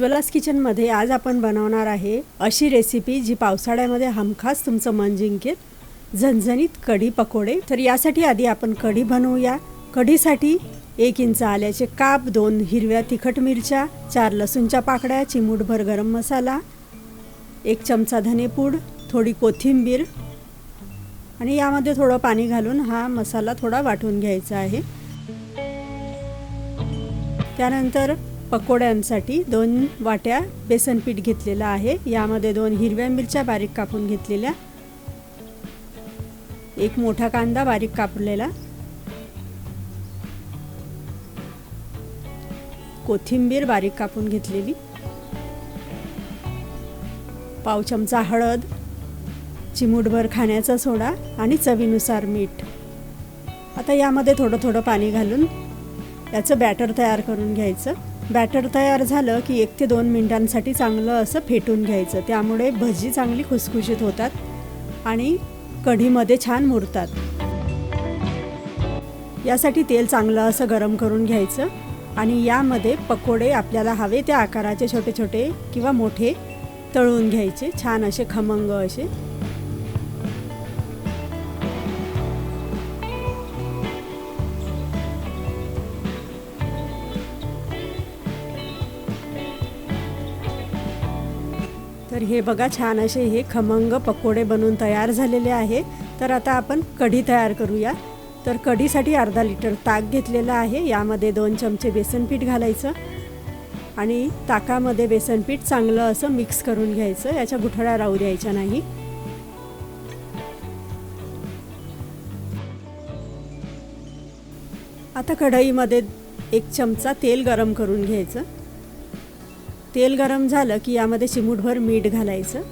ज्वलास किचनमध्ये आज आपण बनवणार आहे अशी रेसिपी जी पावसाळ्यामध्ये हमखास तुमचं मन जिंकेल. झणझणीत कढी पकोडे. तर यासाठी आधी आपण कढी बनवूया. कढीसाठी एक इंच आल्याचे काप दोन हिरव्या तिखट मिरच्या चार लसूणच्या पाकड्या चिमूटभर गरम मसाला एक चमचा धनेपूड थोडी कोथिंबीर आणि यामध्ये थोडं पाणी घालून हा मसाला थोडा वाटून घ्यायचा आहे. त्यानंतर पकोड्यांसाठी दोन वाट्या बेसन पीठ घेतलेलं आहे. यामध्ये दोन हिरव्या मिरच्या बारीक कापून घेतलेल्या. एक मोठा कांदा बारीक कापलेला. कोथिंबीर बारीक कापून घेतलेली. पाव चमचा हळद. चिमूटभर खाण्याचा सोडा आणि चवीनुसार मीठ. आता यामध्ये थोडं थोडं पाणी घालून याचं बॅटर तयार करून घ्यायचं. बॅटर तयार झालं की एक ते दोन मिनटांसाठी चांगलं असं फेटून घ्यायचं. त्यामुळे भजी चांगली खुसखुशीत होतात आणि कढीमध्ये छान मुरतात. यासाठी तेल चांगलं असं गरम करून घ्यायचं आणि यामध्ये पकोडे आपल्याला हवे त्या आकाराचे छोटे छोटे किंवा मोठे तळून घ्यायचे. छान असे खमंग असे. तर हे बघा छान असे हे खमंग पकोडे बनवून तयार झालेले आहे तर आता आपण कढी तयार करूया. तर कढीसाठी अर्धा लिटर ताक घेतलेलं आहे. यामध्ये दोन चमचे बेसनपीठ घालायचं आणि ताकामध्ये बेसनपीठ चांगलं असं मिक्स करून घ्यायचं. याच्या गुठळ्या राहू द्यायच्या नाही. आता कढईमध्ये एक चमचा तेल गरम करून घ्यायचं. तेल गरम झालं की यामध्ये चिमूटभर मीठ घालायचं.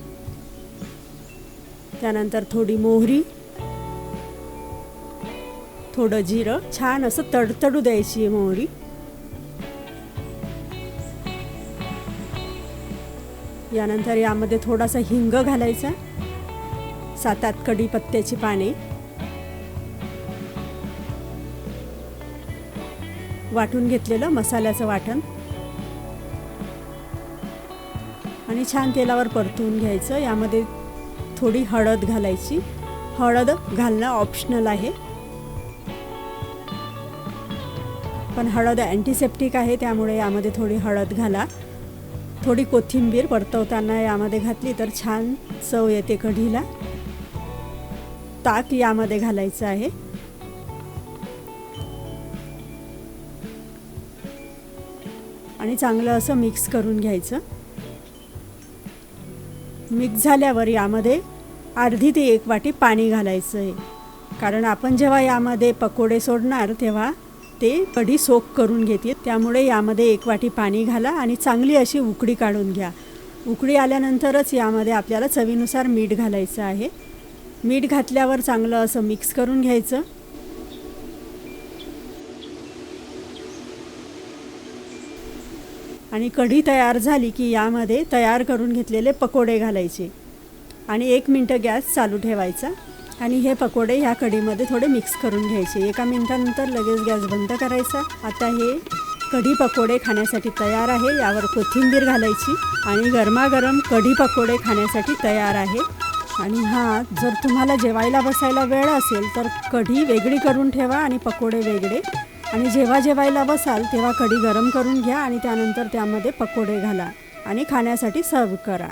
त्यानंतर थोडी मोहरी. थोडं जिरं. छान असं तडतडू द्यायची आहे मोहरी. यानंतर यामध्ये थोडासा हिंग घालायचा. सात आत कढीपत्त्याची पाने. वाटून घेतलेलं मसाल्याचं वाटण. आणि छान तेलावर परतून घ्यायचं. यामध्ये थोडी हळद घालायची. हळद घालणं ऑप्शनल आहे. पण हळद अँटीसेप्टिक आहे त्यामुळे यामध्ये थोडी हळद घाला. थोडी कोथिंबीर परतवताना यामध्ये घातली तर छान चव येते कढीला. ताक यामध्ये घालायचं आहे. आणि चांगलं असं मिक्स करून घ्यायचं. मिक्स झाल्यावर यामध्ये अर्धी ते एक वाटी पाणी घालायचं आहे कारण आपण जेव्हा यामध्ये पकोडे सोडणार तेव्हा ते कढी सोक करून घेते. त्यामुळे यामध्ये एक वाटी पाणी घाला आणि चांगली अशी उकडी काढून घ्या. उकडी आल्यानंतरच यामध्ये आपल्याला चवीनुसार मीठ घालायचं आहे. मीठ घातल्यावर चांगलं असं मिक्स करून घ्यायचं. आणि कढी तयार झाली की यामध्ये तयार करून घेतलेले पकोडे घालायचे. आणि एक मिनटं गॅस चालू ठेवायचा आणि हे पकोडे ह्या कढीमध्ये थोडे मिक्स करून घ्यायचे. एका मिनटानंतर लगेच गॅस बंद करायचा. आता हे कढी पकोडे खाण्यासाठी तयार आहे. यावर कोथिंबीर घालायची आणि गरमागरम कढी पकोडे खाण्यासाठी तयार आहे. आणि हां जर तुम्हाला जेवायला बसायला वेळ असेल तर कढी वेगळी करून ठेवा आणि पकोडे वेगळे आणि जेव्हा जेवायला बसाल तेव्हा कढी गरम करून घ्या आणि त्यानंतर त्यामध्ये पकोडे घाला आणि खाण्यासाठी सर्व करा.